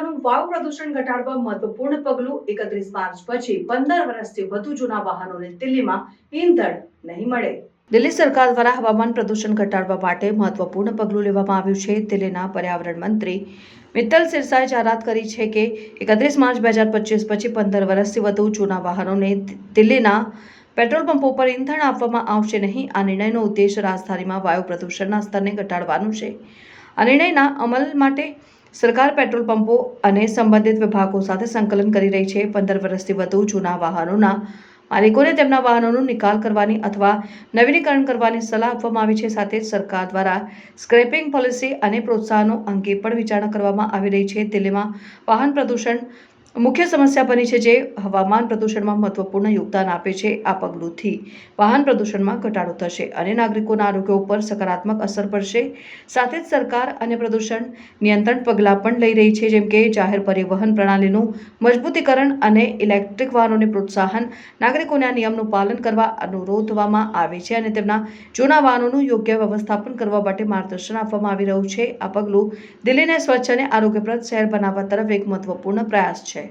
જિલ્લાનું વાયુ પ્રદૂષણ ઘટાડવા મહત્વપૂર્ણ પગલું એકત્રીસ માર્ચ પછી પંદર વર્ષથી વધુ જૂના વાહનોને દિલ્હીમાં ઈંધણ નહીં મળે. દિલ્હી સરકાર દ્વારા હવામાન પ્રદૂષણ ઘટાડવા માટે મહત્વપૂર્ણ પગલું લેવામાં આવ્યું છે. દિલ્હીના પર્યાવરણ મંત્રી મિત્તલ સિરસાએ જાહેરાત કરી છે કે એકત્રીસ માર્ચ બે હજાર પચીસ પછી પંદર વર્ષથી વધુ જૂના વાહનોને દિલ્હીના પેટ્રોલ પંપો પર ઈંધણ આપવામાં આવશે નહીં. આ નિર્ણયનો ઉદ્દેશ રાજધાનીમાં વાયુ પ્રદૂષણના સ્તરને ઘટાડવાનું છે. આ નિર્ણયના અમલ માટે સરકાર પેટ્રોલ પંપો અને સંબંધિત વિભાગો સાથે સંકલન કરી રહી છે. પંદર વર્ષથી વધુ જૂના વાહનોના માલિકોને તેમના વાહનોનો નિકાલ કરવાની અથવા નવીનીકરણ કરવાની સલાહ આપવામાં આવી છે. સાથે સરકાર દ્વારા સ્ક્રેપિંગ પોલિસી અને પ્રોત્સાહનો અંગે પણ વિચારણા કરવામાં આવી રહી છે. દિલ્હીમાં વાહન પ્રદૂષણ મુખ્ય સમસ્યા બની છે જે હવામાન પ્રદૂષણમાં મહત્વપૂર્ણ યોગદાન આપે છે આ પગલુંથી. વાહન પ્રદૂષણમાં ઘટાડો થશે અને નાગરિકોના આરોગ્ય ઉપર સકારાત્મક અસર પડશે. સાથે જ સરકાર અને પ્રદૂષણ નિયંત્રણ પગલાં પણ લઈ રહી છે, જેમ કે જાહેર પરિવહન પ્રણાલીનું મજબૂતીકરણ અને ઇલેક્ટ્રિક વાહનોને પ્રોત્સાહન. નાગરિકોને આ નિયમનું પાલન કરવા અનુરોધવામાં આવે છે અને તેમના જૂના વાહનોનું યોગ્ય વ્યવસ્થાપન કરવા માટે માર્ગદર્શન આપવામાં આવી રહ્યું છે. આ પગલું દિલ્હીને સ્વચ્છ અને આરોગ્યપ્રદ શહેર બનાવવા તરફ એક મહત્વપૂર્ણ પ્રયાસ છે.